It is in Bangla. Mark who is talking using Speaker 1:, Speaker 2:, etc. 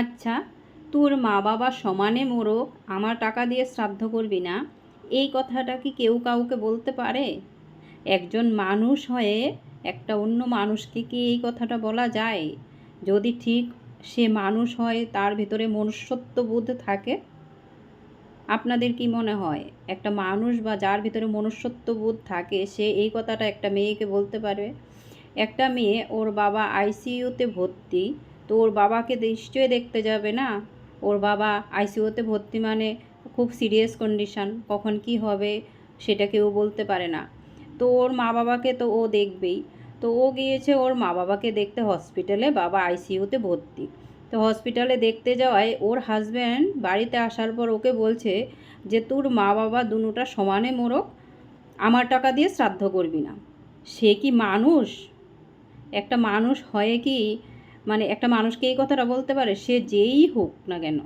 Speaker 1: আচ্ছা তোর মা বাবা সমানে মোরক আমার টাকা দিয়ে শ্রাদ্ধ করবি না? এই কথাটা কি কেউ কাউকে বলতে পারে? একজন মানুষ হয়ে একটা অন্য মানুষকে কি এই কথাটা বলা যায়? যদি ঠিক সে মানুষ হয়, তার ভিতরে মনুষ্যত্ব বোধ থাকে? আপনাদের কি মনে হয়, একটা মানুষ বা যার ভিতরে মনুষ্যত্ব বোধ থাকে, সে এই কথাটা একটা মেয়েকে বলতে পারবে? একটা মেয়ে ওর বাবা আইসিইউতে ভর্তি তো ওর বাবাকে নিশ্চয়ই দেখতে যাবে না? ওর বাবা আইসিইউতে ভর্তি মানে খুব সিরিয়াস কন্ডিশন কখন কি হবে সেটা কেউ বলতে পারে না। তো ওর মা বাবাকে তো ও দেখবেই। তো ও গিয়েছে ওর মা বাবাকে দেখতে হসপিটালে বাবা আইসিইউতে ভর্তি। তো হসপিটালে দেখতে যাওয়ায় ওর হাজব্যান্ড বাড়িতে আসার পর ওকে বলছে যে, তোর মা বাবা দুটা সমানে মোরক আমার টাকা দিয়ে শ্রাদ্ধ করবি না। সে কি মানুষ? একটা মানুষ হয়ে কি মানে একটা মানুষকে এই কথাটা বলতে পারে সে যেই হোক না কেন।